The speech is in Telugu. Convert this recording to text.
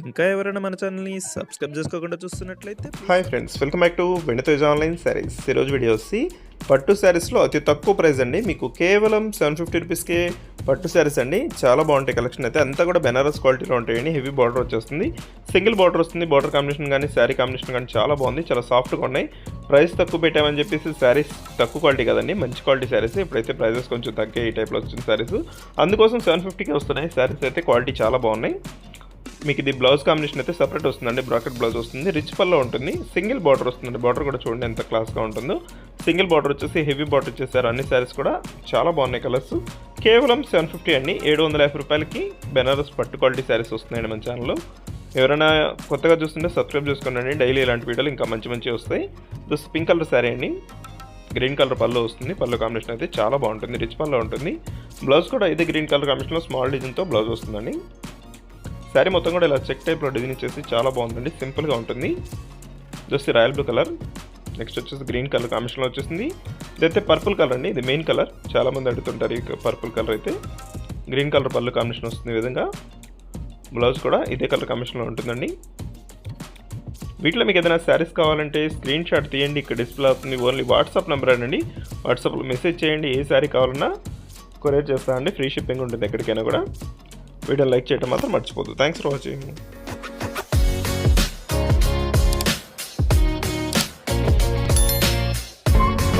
ఇంకా ఎవరైనా మన ఛానల్ని సబ్స్క్రైబ్ చేసుకోకుండా చూస్తున్నట్లయితే hi friends welcome back to వెనితేజ్ online saris ఈరోజు వీడియో వచ్చి పట్టు శారీస్లో అతి తక్కువ ప్రైస్ అండి. మీకు కేవలం సెవెన్ ఫిఫ్టీ రూపీస్కే పట్టు శారీస్ అండి. చాలా బాగుంటాయి కలెక్షన్ అయితే. అంతా కూడా బెనారస్ క్వాలిటీలో ఉంటాయండి. హెవీ బార్డర్ వచ్చేస్తుంది. సింగిల్ బార్డర్ వస్తుంది. బార్డర్ కాంబినేషన్ కానీ శారీ కాంబినేషన్ కానీ చాలా బాగుంది. చాలా సాఫ్ట్గా ఉన్నాయి. ప్రైస్ తక్కువ పెట్టామని చెప్పేసి శారీస్ తక్కువ క్వాలిటీ కదండి. మంచి క్వాలిటీ శారీస్ ఇప్పుడైతే ప్రైజెస్ కొంచెం తగ్గే ఈ టైప్లో వచ్చిన శారీస్ అందుకోసం సెవెన్ ఫిఫ్టీకే వస్తున్నాయి. శారీస్ అయితే క్వాలిటీ చాలా బాగున్నాయి. మీకు ఇది బ్లౌజ్ కాంబినేషన్ అయితే సపరేట్ వస్తుందండి బ్రాకెట్ బ్లౌజ్ వస్తుంది. రిచ్ పల్లో ఉంటుంది సింగిల్ బార్డర్ వస్తుందండి. బార్డర్ కూడా చూడండి ఎంత క్లాస్గా ఉంటుందో. సింగిల్ బార్డర్ వచ్చేసి హెవీ బార్డర్ వచ్చేసారు అన్ని శారీస్ కూడా చాలా బాగున్నాయి కలర్స్ కేవలం సెవెన్ ఫిఫ్టీ అండి. ఏడు వందల యాభై రూపాయలకి బెనారస్ పట్టు క్వాలిటీ శారీస్ వస్తున్నాయండి మన ఛానల్లో ఎవరైనా కొత్తగా చూస్తుంటే సబ్స్క్రైబ్ చేసుకోండి. డైలీ ఇలాంటి వీడియోలు ఇంకా మంచి మంచి వస్తాయి. జస్ట్ పింక్ కలర్ శారీ అండి. గ్రీన్ కలర్ పళ్ళు వస్తుంది. పళ్ళు కాంబినేషన్ అయితే చాలా బాగుంటుంది. రిచ్ పళ్ళు ఉంటుంది. బ్లౌజ్ కూడా ఇదే గ్రీన్ కలర్ కాంబినేషన్లో స్మాల్ డిజైన్తో బ్లౌజ్ వస్తుందండి. శారీ మొత్తం కూడా ఇలా చెక్ టైప్లో డిజైన్ ఇచ్చేసి చాలా బాగుందండి. సింపుల్గా ఉంటుంది. Just royal blue colour. Next వచ్చేసి గ్రీన్ కలర్ కాంబినేషన్లో వచ్చేసింది. ఇదైతే పర్పుల్ కలర్ అండి. ఇది మెయిన్ కలర్. చాలామంది అడుగుతుంటారు ఈ పర్పుల్ కలర్ అయితే. గ్రీన్ కలర్ పళ్ళు కాంబినేషన్ వస్తుంది ఈ విధంగా. బ్లౌజ్ కూడా ఇదే కలర్ కాంబినేషన్లో ఉంటుందండి. వీటిలో మీకు ఏదైనా శారీస్ కావాలంటే స్క్రీన్ షాట్ తీయండి. ఇక్కడ డిస్ప్లే అవుతుంది. ఓన్లీ వాట్సాప్ నెంబర్ అండి వాట్సాప్లో మెసేజ్ చేయండి. ఏ శారీ కావాలన్నా కొరియర్ చేస్తామండి ఫ్రీ షిప్పింగ్ ఉంటుంది ఎక్కడికైనా కూడా. వీడియో లైక్ చేయడం మాత్రం మర్చిపోదు థ్యాంక్స్ ఫర్ వాచింగ్